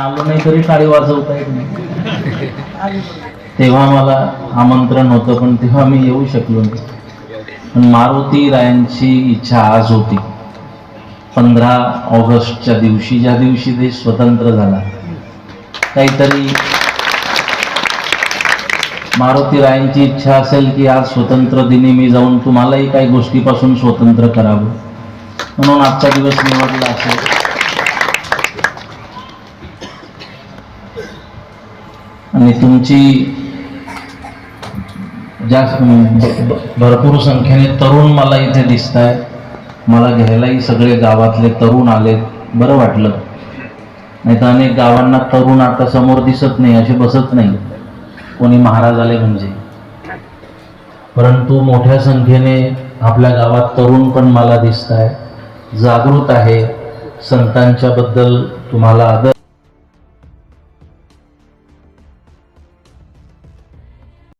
आलो नाही तरी टाळी वाजवता येत नाही. तेव्हा मला आमंत्रण होतं पण तेव्हा मी येऊ शकलो नाही. पण मारुती रायांची इच्छा आज होती. पंधरा ऑगस्टच्या दिवशी ज्या दिवशी देश स्वतंत्र झाला काहीतरी मारुती रायांची इच्छा असेल की आज स्वतंत्र दिनी मी जाऊन तुम्हालाही काही गोष्टीपासून स्वतंत्र करावं. म्हणून आजचा दिवस निवडला असेल. आणि तुमची जास्त भरपूर संख्येने तरुण मला इथे दिसत आहे मला घ्यायलाही सगळे गावातले तरुण आले बरं वाटलं. नाही तर अनेक गावांना तरुण आता समोर दिसत नाही असे बसत नाही. कोणी महाराज आले म्हणजे. परंतु मोठ्या संख्येने आपल्या गावात तरुण पण मला दिसत आहे जागृत आहे. संतांच्याबद्दल तुम्हाला आदर